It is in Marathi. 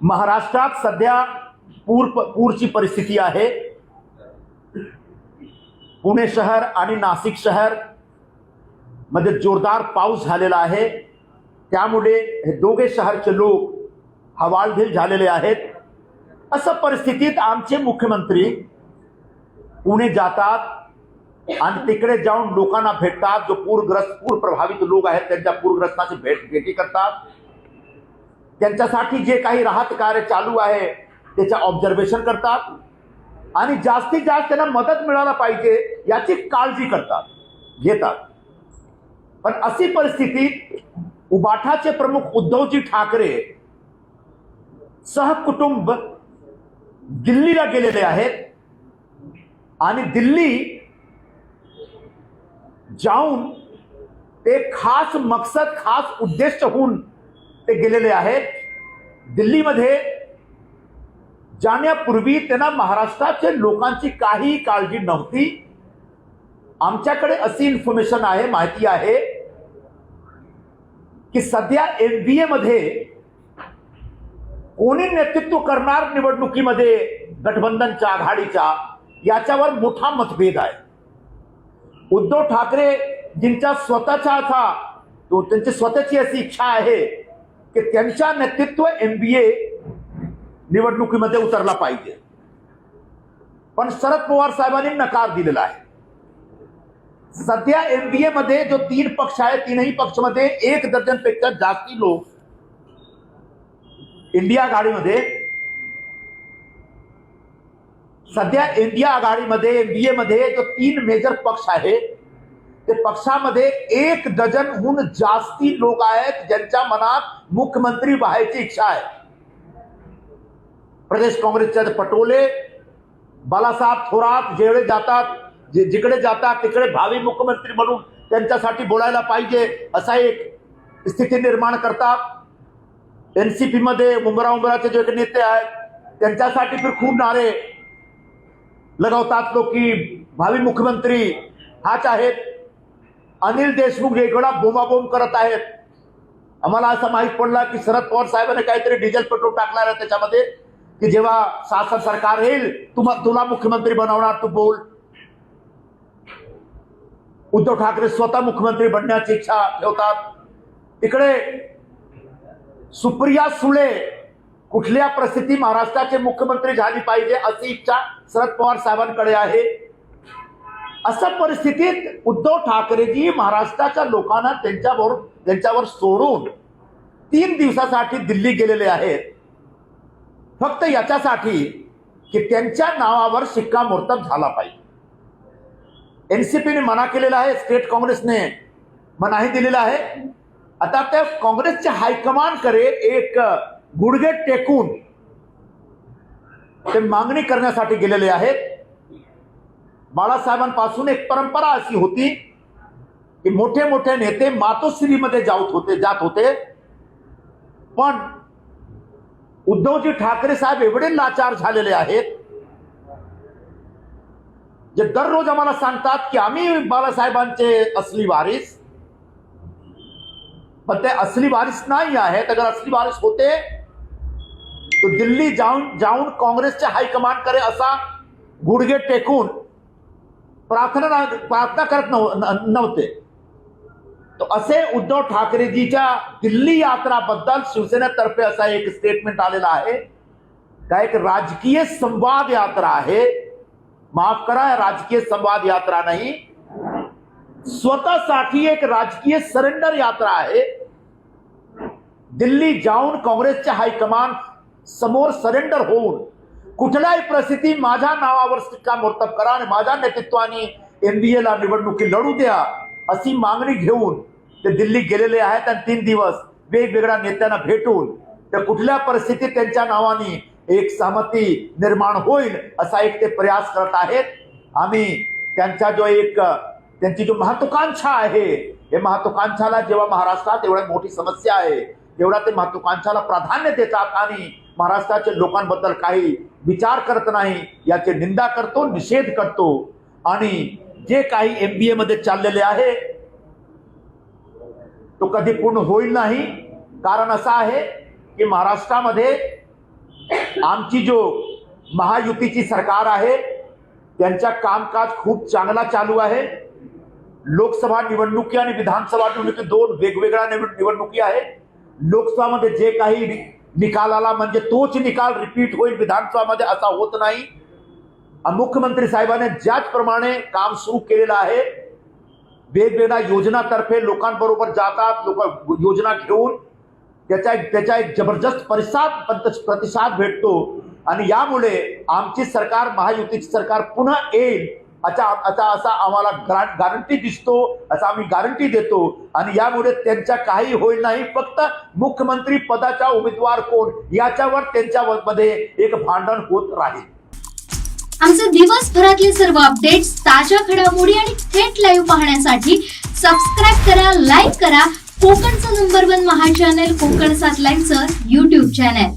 महाराष्ट्रात सध्या पूर पूरची परिस्थिती आहे. पुणे शहर आणि नाशिक शहरमध्ये जोरदार पाऊस झालेला आहे. त्यामुळे हे दोघे शहरचे लोक हवालदिल झालेले आहेत. असं परिस्थितीत आमचे मुख्यमंत्री पुणे जातात आणि तिकडे जाऊन लोकांना भेटतात. जो पूरग्रस्त पूर प्रभावित लोक आहेत त्यांच्या पूरग्रस्तांची भेट भेटी करतात. त्यांच्यासाठी जे काही राहत कार्य चालू आहे त्याच्या ऑब्झर्वेशन करतात. आणि जास्तीत जास्त त्यांना मदत मिळायला पाहिजे याची काळजी करतात घेतात. पण अशी परिस्थितीत उबाठाचे प्रमुख उद्धवजी ठाकरे सहकुटुंब दिल्लीला गेलेले आहेत. आणि दिल्ली जाऊन ते खास मकसद खास उद्देश होऊन ते गेलेले आहेत. दिल्लीमध्ये जाण्यापूर्वी त्यांना महाराष्ट्राच्या लोकांची काही काळजी नव्हती. आमच्याकडे अशी इन्फॉर्मेशन आहे माहिती आहे की सध्या एनडीए एमध्ये कोणी नेतृत्व करणार निवडणुकीमध्ये गठबंधनच्या आघाडीच्या याच्यावर मोठा मतभेद आहे. उद्धव ठाकरे ज्यांच्या स्वतःचा आता त्यांची स्वतःची अशी इच्छा आहे की त्यांच्या नेतृत्व एमबीए निवडणुकीमध्ये उतरला पाहिजे. पण शरद पवार साहेबांनी नकार दिलेला आहे. सध्या एमबीए मध्ये जो तीन पक्ष आहे तीनही पक्षमध्ये एक डझनपेक्षा जास्ती लोक इंडिया आघाडीमध्ये. सध्या इंडिया आघाडीमध्ये एमबीए मध्ये जो तीन मेजर पक्ष आहे ते पक्षामध्ये एक डझनहून जास्ती लोक आहेत ज्यांच्या मनात मुख्यमंत्री व्हायची इच्छा आहे. प्रदेश काँग्रेसच्या पटोले बालासाहेब थोरात जेवढे जातात जे जिकडे जातात तिकडे भावी मुख्यमंत्री म्हणून त्यांच्यासाठी बोलायला पाहिजे असा एक स्थिती निर्माण करतात. एन सी पीमध्ये उमरा उंबराचे जे काही नेते आहेत त्यांच्यासाठी फिर खूप नारे लगावतात लोक की भावी मुख्यमंत्री हाच आहेत. अनिल देशमुख वेगळा बोमाबोम करत आहेत. आम्हाला असं माहीत पडलं की शरद पवार साहेबांनी काहीतरी डिझेल पेट्रोल टाकणार आहे त्याच्यामध्ये की जेव्हा शासन सरकार येईल तुम्हा तुला मुख्यमंत्री बनवणार तू बोल. उद्धव ठाकरे स्वतः मुख्यमंत्री बनण्याची इच्छा ठेवतात. इकडे सुप्रिया सुळे कुठल्या परिस्थिती महाराष्ट्राचे मुख्यमंत्री झाली पाहिजे अशी इच्छा शरद पवार साहेबांकडे आहे. अशा परिस्थितीत उद्धव ठाकरेजी महाराष्ट्राच्या लोकांना त्यांच्यावर त्यांच्यावर सोडून तीन दिवसासाठी दिल्ली गेलेले आहेत. फक्त याच्यासाठी की त्यांच्या नावावर शिक्कामोर्तब झाला पाहिजे. एनसीपीने मना केलेला आहे स्टेट काँग्रेसने मनाही दिलेला आहे. आता त्या काँग्रेसच्या हायकमांडकडे एक गुडघे टेकून ते मागणी करण्यासाठी गेलेले आहेत. बाळासाहेबांपासून एक परंपरा अशी होती की मोठे मोठे नेते मातोश्रीमध्ये जाऊत होते जात होते. पण उद्धवजी ठाकरे साहेब एवढे लाचार झालेले आहेत जे दररोज आम्हाला सांगतात की आम्ही बाळासाहेबांचे असली वारीस. पण ते असली वारीस नाही आहेत. अगर असली वारीस होते तर दिल्ली जाऊन जाऊन काँग्रेसच्या हायकमांडकडे असा गुडघे टेकून प्रार्थना प्रार्थना करत नव न- नव्हते. तो असे उद्धव ठाकरेजीच्या दिल्ली यात्राबद्दल शिवसेनेतर्फे असा एक स्टेटमेंट आलेला आहे. का एक राजकीय संवाद यात्रा आहे. माफ करा राजकीय संवाद यात्रा नाही. स्वतःसाठी एक राजकीय सरेंडर यात्रा आहे. दिल्ली जाऊन काँग्रेसच्या हायकमांड समोर सरेंडर होऊन कुठल्याही परिस्थिती माझ्या नावावर शिक्कामोर्तब करा आणि माझ्या नेतृत्वाने एनडीएला निवडणुकी लढू द्या अशी मागणी घेऊन ते दिल्ली गेलेले आहेत आणि तीन दिवस वेगवेगळ्या नेत्यांना भेटून ते कुठल्या परिस्थितीत त्यांच्या नावाने एक सहमती निर्माण होईल असा एक ते प्रयास करत आहेत. आम्ही त्यांचा जो एक त्यांची जो महत्वाकांक्षा आहे हे महत्वाकांक्षाला जेव्हा महाराष्ट्रात एवढ्या मोठी समस्या आहे तेवढा ते महत्वाकांक्षाला प्राधान्य देतात आणि महाराष्ट्राच्या लोकांबद्दल काही विचार करत नाही याची निंदा करतो निषेध करतो. आणि जे काही एम बी एमध्ये चाललेले आहे तो कधी पूर्ण होईल नाही. कारण असं आहे की महाराष्ट्रामध्ये आमची जो महायुतीची सरकार आहे त्यांच्या कामकाज खूप चांगला चालू आहे. लोकसभा निवडणुकी आणि विधानसभा निवडणुकी दोन वेगवेगळ्या निवडणुकी आहे. लोकसभामध्ये जे काही निकालाला म्हणजे तोच निकाल रिपीट होईल विधानसभामध्ये असा होत नाही. मुख्यमंत्री साहेबांनी ज्याचप्रमाणे काम सुरू केलेलं आहे वेगवेगळ्या योजनातर्फे लोकांबरोबर जातात लोक योजना घेऊन त्याचा एक त्याचा एक जबरदस्त परिसाद प्रतिसाद भेटतो. आणि यामुळे आमची सरकार महायुतीची सरकार पुन्हा येईल अच्छा असा असा आम्हाला गॅरंटी दिसतो असा आम्ही गॅरंटी देतो. आणि यामुळे त्यांच्या काही होईल नाही फक्त मुख्यमंत्री पदाचा उमेदवार कोण याच्यावर त्यांच्या मध्ये एक भांडण होत राहील. आमचे दिवसभरातले सर्व अपडेट्स ताज्या घडामोडी आणि थेट लाईव्ह पाहण्यासाठी सबस्क्राईब करा लाईक करा. कोकणचं नंबर वन महा चॅनल कोकण सात लाईव्हचं युट्यूब चॅनल